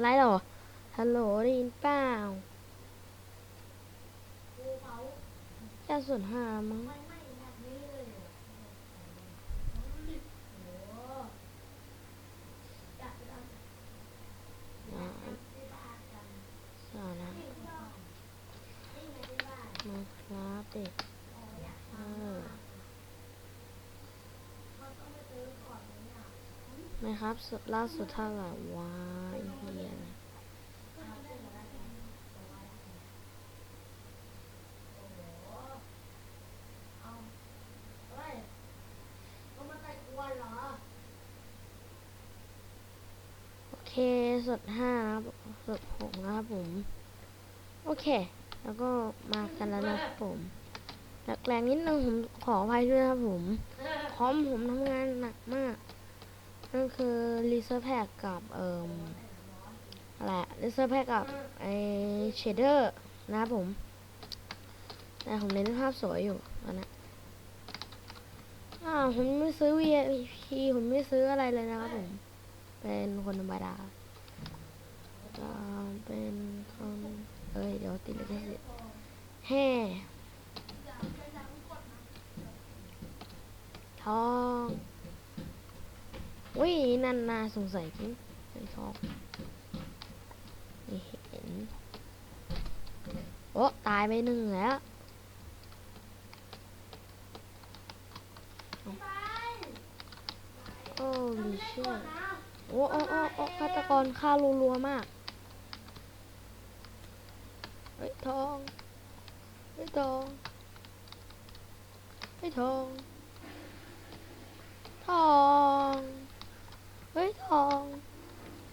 ไลฟ์หรอ ฮัลโหลได้ยินเปล่าแค่ส่วนห้ามั้งครับเด็กเออไม่ครับล่าสุดเท่าไหร่วะไอ้เฮียนะ โอเค สดห้านะครับสดหกนะครับผม โอเค แล้วก็มากันแล้วนะครับผมแหลกๆนิดนึงผมขออภัยด้วยนะครับผมคอมผมทำงานหนักมาก นั่นคือรีเซอร์แพกกับเอ่มอะไรรีเซอร์แพกกับไอเชเดอร์นะครับผม แต่ผมเน้นภาพสวยอยู่ตอนนี้อ้าผมไม่ซื้อ VIP ผมไม่ซื้ออะไรเลยนะครับผม เป็นคนธรรมดา จะเป็นคนเอ้ยเดี๋ยวติดลิขสิทธิ์แห่ทองวินั่นนาสงสัยจริงเป็นทองไม่เห็นโอ้ตายไปหนึ่งแล้วโอ้ลิเช่โอ้โอ้โอ้โอ้ฆาตกรฆ่ารัวๆมาก ฮ้ยทองเฮ้ยทองเฮ้ยทองทองเฮ้ยทอง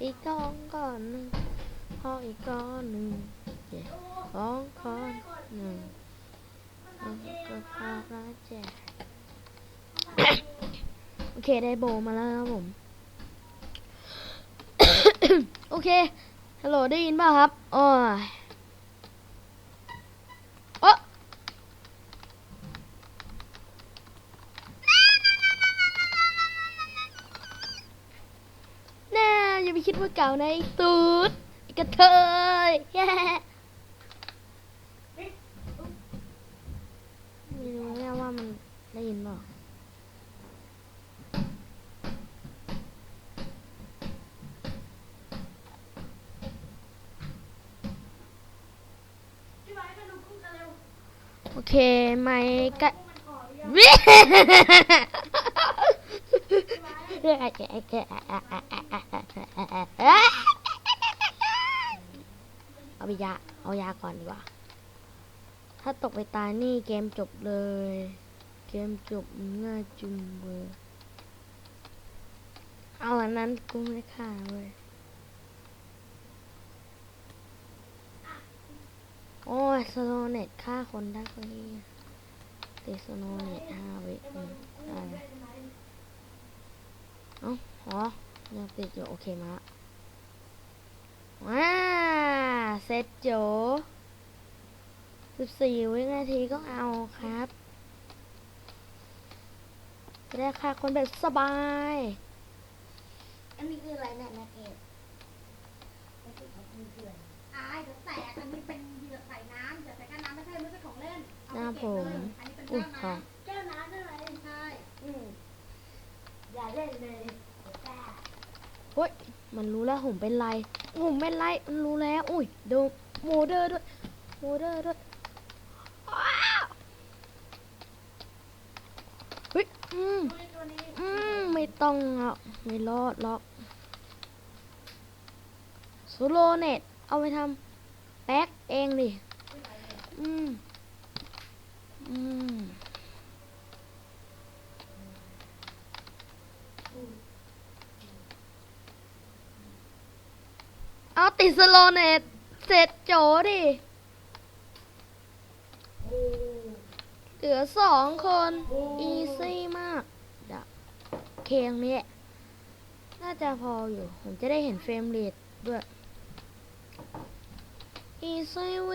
อีกทองก่อนหนึ่งทองอีกก้อนหนึ่งเย้ทองก้อนหนึ่งแล้วก็พาราแจกโอเคได้โบมาแล้วครับผม โอเคฮัลโหลได้ยินป่ะครับโอ้ย อย่าไปคิดว่าเก่าในะไอ้ตูดไอ้กระเทยแย่ไม่รู้แม่ว่ามันได้ยินเปล่าโอเค ไม่กะวิ เอาไปยา เอายาก่อนดีกว่า ถ้าตกไปตายนี่เกมจบเลย เกมจบง่ายจุงเบยเอาอันนั้นกูไม่ได้ฆ่าเว้ยโอ้ยสโนเน็ตฆ่าคนได้ก็นี่ติสโนเน็ตห้าวิอืมได้ เอ้าอ๋อยังติดอยู่โอเคมาละว้าเสร็จโจสิบสี่วินาทีก็เอาครับจะได้ฆ่าคนแบบสบาย อันนี้คืออะไรเนี่ยนาเกตไม่ใช่ของมือเถื่อนอายเดี๋ยวแตกอันนี้เป็นเหยื่อใส่น้ำแต่ใส่แก้วน้ำไม่ใช่ไม่ใช่ของเล่นเอาหน้าไปผเก็บมเลยอันนี้เป็นอุ้ยแก้วทองน้ำแก้วน้ำใช่ไหมใช่อืมอย่าเล่นเลยเดี๋ยวแตก เฮ้ยมันรู้แล้วผมเป็นไรผมเป็นไรมันรู้แล้ว อุ้ยดูโมเดอร์ด้วยโมเดอร์ด้วยอ้าวเฮ้ยอืมอืมไม่ต้องอะไม่รอดหรอกโซโลเน็ตเอาไปทำแป๊กเองดิ อืม อืม เอา ติดสโลเนตเสร็จโจดิ เหลือสองคน อีซี่มากเดักเคงนี้น่าจะพออยู่ ผมจะได้เห็นเฟรมเรทด้วย อีซี่เว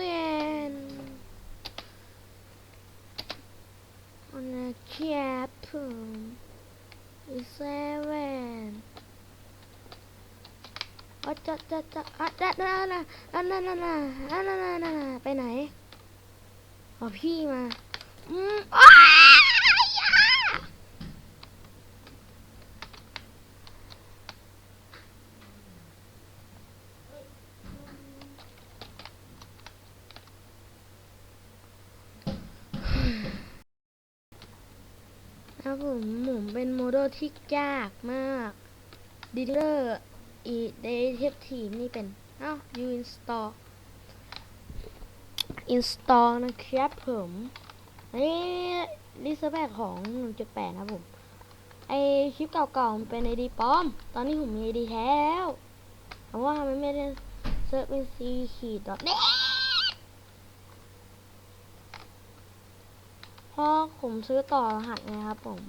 นอันนี้แคปผมอีซี่เวน อ๋อจะจะจะอะจะนะนน่ะอันนั้นน่ะนะอันนั้นน่ะนะไปไหนอ๋อพี่มาอืมอ้ายอย่าครับผมผมเป็นโมเดลที่ยากมากดีเลอร์ อีเดทเทปทีมนี่เป็นอ้า you install install นะครับผมนนี้ลิสต์แบกของ 1.8 นะครับผม ไอคลิปเก่าๆมันเป็นไอดีปลอม ตอนนี้ผมมีไอดีแท้แล้วเพราะว่ามันไม่ได้เซิร์ชเป็น c ขีด .net เพราะผมซื้อต่อรหัสไงครับผม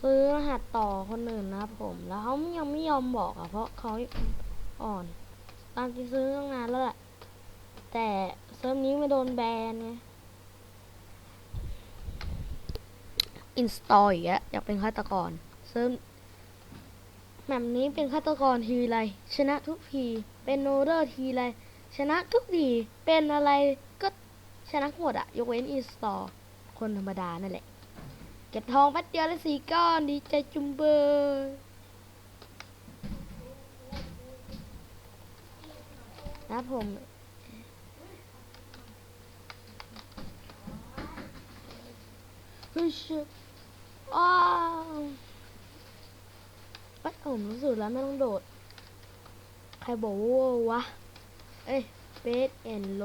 ซื้อรหัสต่อคนอื่นนะครับผม แล้วเขายังไม่ยอมบอกอะ เพราะเขาอ่อนตามที่ซื้อตั้งนานแล้วแหละ แต่เซิร์ฟนี้ไม่โดนแบนไงอินสตอลอีกแล้วอยากเป็นฆาตกรเซิร์ฟแบบนี้เป็นฆาตกรทีไร ชนะทุกที เป็นโนเดอร์ทีไร ชนะทุกที เป็นอะไรก็ชนะหมดอะยกเว้นอินสตอลคนธรรมดานั่นแหละ เก็บทองแป๊บเดียวแล้วสี่ก้อนดีใจจุมเบยนะผมฮ้ยเชิอ้าวเอ้ยผมรู้สึกแล้วไม่ต้องโดด ใครบอกว่าวะ เอ้ยเบสแอนโล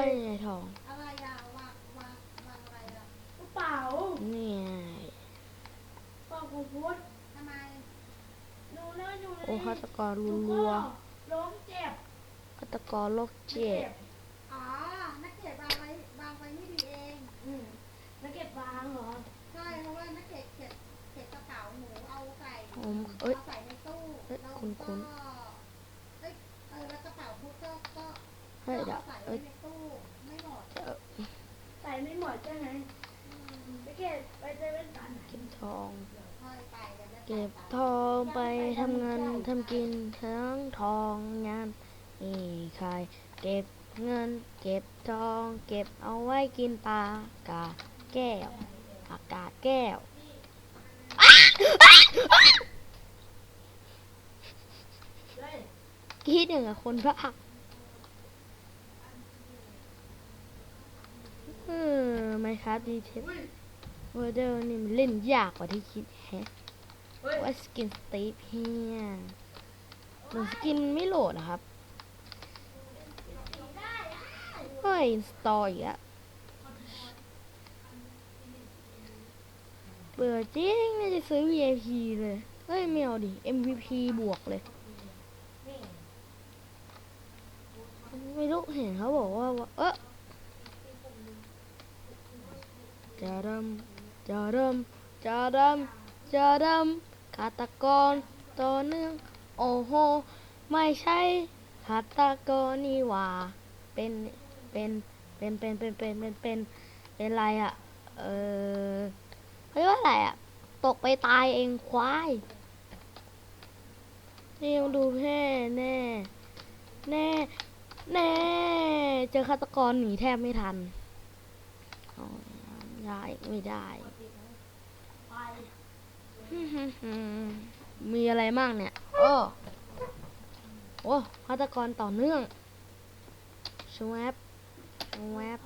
อ้ยยไอ้ทอง อะไรอะวางวางวางอะไรอะกระเป๋านี่ไงกล่องของพุทธทำไมหนูเดินอยู่เลยโอ้ฆาตกรหนูรัก็วล้มเจ็บๆฆาตกรโรคเจ็บอ๋อนักเก็บวางไว้วางไว้ไม่ดีเองอืมนักเก็บวางเหรอใช่เพราะว่านักเก็บเก็บเก็บกระเป๋าหนูเอาใส่ผมเอ้ยเอาใส่ในตู้เอ้ยแล้วคุ้นก็ คุ้น เอ้ยเออแล้วกระเป๋าพุทธก็ก็ เฮ้ยเดี๋ยว อาใส่ เอ้ ไว้ ย ในตู้ไม่หมด เดี๋ยว ใส่ไม่หมดใช่ไหมนักเก็บไปเซเว่นตัน เก็บทอง ค่อยไป เก็บทองไปทำงานทำกินทั้งทองงานนี่ใครเก็บเงิน เก็บทอง เก็บเอาไว้กินปลากาแก้วอากาศแก้วคิดอย่างกับคนบ้าเออไม่ครับดีเทปเวอร์เดอร์นี่มันเล่นยากกว่าที่คิดแฮะ ว่าสกินสตีฟเฮียหรือสกินไม่โหลดนะครับเฮ้ยอินสตอลอีกอะเบื่อจริงน่าจะซื้อ VIP เลยเฮ้ยไม่เอาดิ MVP บวกเลย ไม่รู้เห็นเขาบอกว่า เออจะดำจะดำจะดำจะดำ ฆาตกรต่อเนื่องโอ้โห ไม่ใช่ฆาตกรนี่หว่า เป็น เป็น เป็น เป็น เป็น เป็น เป็น เป็น เป็นอะไรอะ เออเรียกว่าอะไรอะ ตกไปตายเองควาย นี่ยังดูแน่แน่ แน่ แน่ เจอฆาตกรหนีแทบไม่ทันอ๋อได้ไม่ได้ มีอะไรมั่งเนี่ยโอ้โอ้ฆาตกรต่อเนื่องชวบชวบ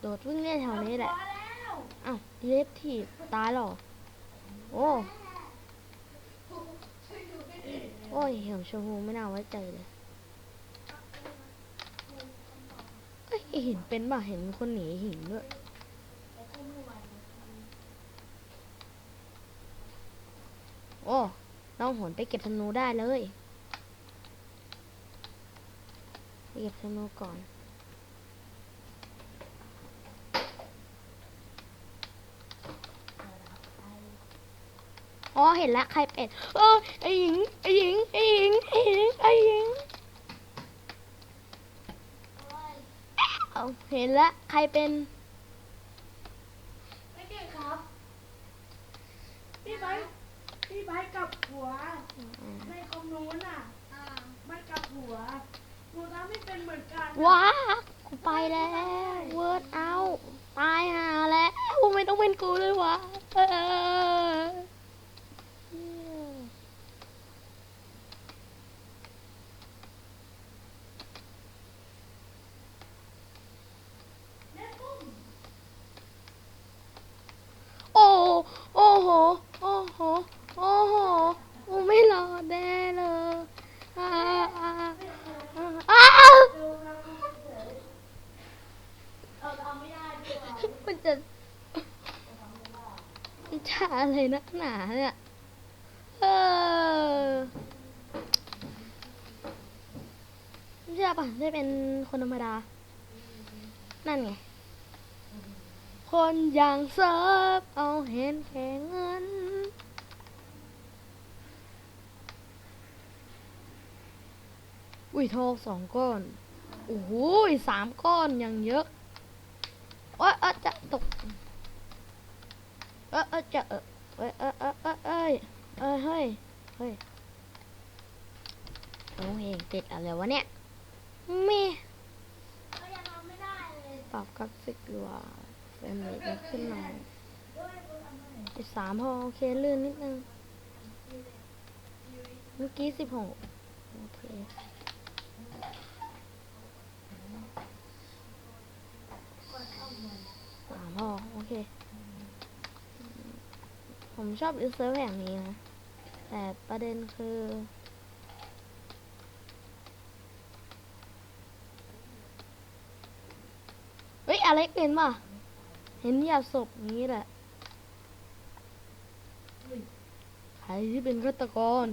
โดดวิ่งเล่นแถวนี้แหละพอแล้วอ้าวเล็บถีบตายเหรอ โอ้ โอ้ยเหี่ยวชมพูไม่น่าไว้ใจเลยเอ้ยไอหินเป็นป่ะ เห็นคนหนีหินด้วย ไอ้คู่มือวัน โอ้น้องหนไปเก็บธนูได้เลยไปเก็บธนูก่อน อ๋อ เห็นละใครเป็นเออไอหญิง ไอหญิง ไอหญิง ไอหญิง ไอหญิง เอาเห็นละใครเป็น ไม่เก่งครับ พี่ไบร์ทพี่ไบร์ทกลับ หัวในคอมนู้นอะมันกลับหัวหนูทำไม่เป็นเหมือนกันว้ากูไปแล้ว เวิร์ดเอาตายหาแล้วไม่ต้องเป็นกูเลยวะเออ แม่ปุ้ม โอ้โอ้โห โอ้โห โอ้โหกูไม่รอดแน่เลยอ้าอ้าอ้า ดูนะเฉยเราทำไม่ได้ด้วยเหรอ มันจะมันจะอะไร นักหนาเนี่ยเออไม่เชื่อป่ะได้เป็นคนธรรมดา นั่นไง คนอย่างเซิร์ฟเอาเห็นแค่เงินอุ้ยทองสองก้อนโอ้โหสามก้อนย่างเยอะโอ๊ยเอยจะตก เอยเอยจะเอย อยเอยเอยเอยเอยเอยเฮ้ยเฮ้ยโอ้ยติดอะไรวะเนี่ยแม่ก็ยังทำไม่ได้เลยปรับกราฟิกดีกว่าเฟรมเรทเยอะขึ้นหน่อยด้วยกูทำไม่ได้อีกสามพอโอเคลื่นนิดนึง เมื่อกี้สิบหกโอเคสามพอโอเค ผมชอบอินเซิร์ฟแห่งนี้นะ แต่ประเด็นคือ เฮ้ย อะไรเป็นป่ะ เห็นยาศพนี้แหละ ใครที่เป็นฆาตกร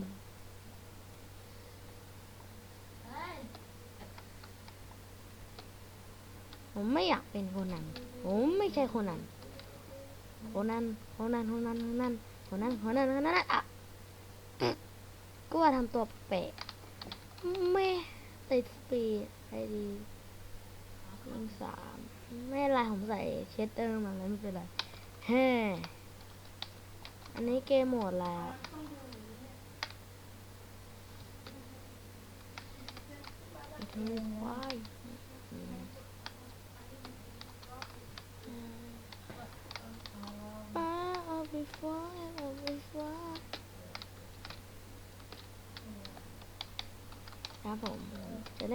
ผมไม่อยากเป็นคนนั้น ผมไม่ใช่คนนั้น คนนั้นคนนั้นคนนั้นคนนั้นคนนั้นคนนั้นคนนั้นอะก็ว่าทำตัวแปลกไม่ติดสปีดไอดียิงสามไม่ไรผมใส่เชดเตอร์มาแล้วไม่เป็นไรแฮ่อันนี้เกมโหมดแล้วอืมว้ายอืมป้าเอาไปฟ้าเอาไปฟ้าครับผมจะ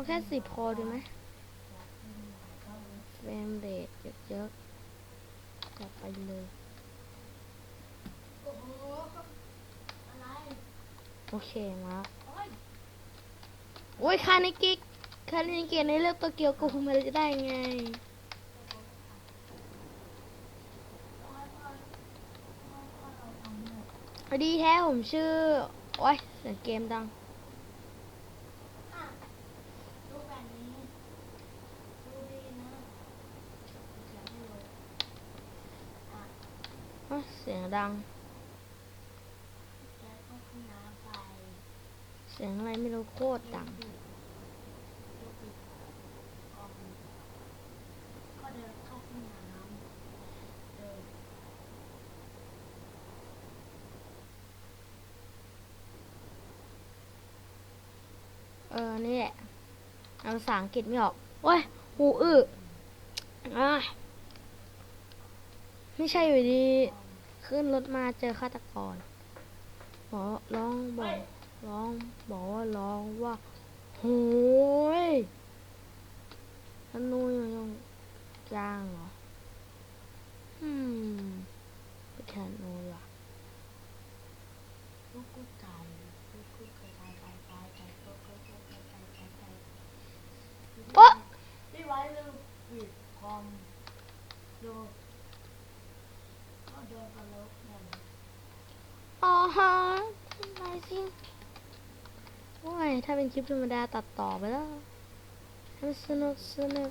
เล่นไงเฮ้ยชุบว้าวเฮ้ยชุบโอ้โหอืมอืมดืดดืดดืดดืดอ๋อเอาแค่สิบพอดีไหมเฟรมเรทเยอะๆกลับไปเลยโอเคมาโอ้ยคาในกิกคานเกียในเลือกตัวเกียวกูมาจะได้ไงดีแท้ผมชื่อ โอ้ยเสียงเกมดัง อะดูแบบนี้ดูดีนะเขียนให้เลยอะ โอ้ยเสียง ดัง เสียงอะไรไม่รู้โคตรดัง เออ นี่แหละเอาภาษาอังกฤษไม่ออกโอ้ย หูอื้ออะไม่ใช่อยู่ดี ขึ้นรถมาเจอฆาตกรหมอร้องบอกร้องบอกว่าร้องว่าโหยธนูยังยังยางเหรอ อืมไปแทนนูล่ะลูกกุ๊กไก่ลูกกุ๊กไก่ไก่ไก่ไก่ไก่ไก่ไก่ไก่ไก่ไก่ไก่ไก่โอ๊ะพี่ไว้ลืมปิดคอมดูก็เดินกันแล้วเนี่ย อ๋อฮะทำไมสิโอ้ยถ้าเป็นคลิปธรรมดาตัดต่อไปแล้วมันสนุกสนุก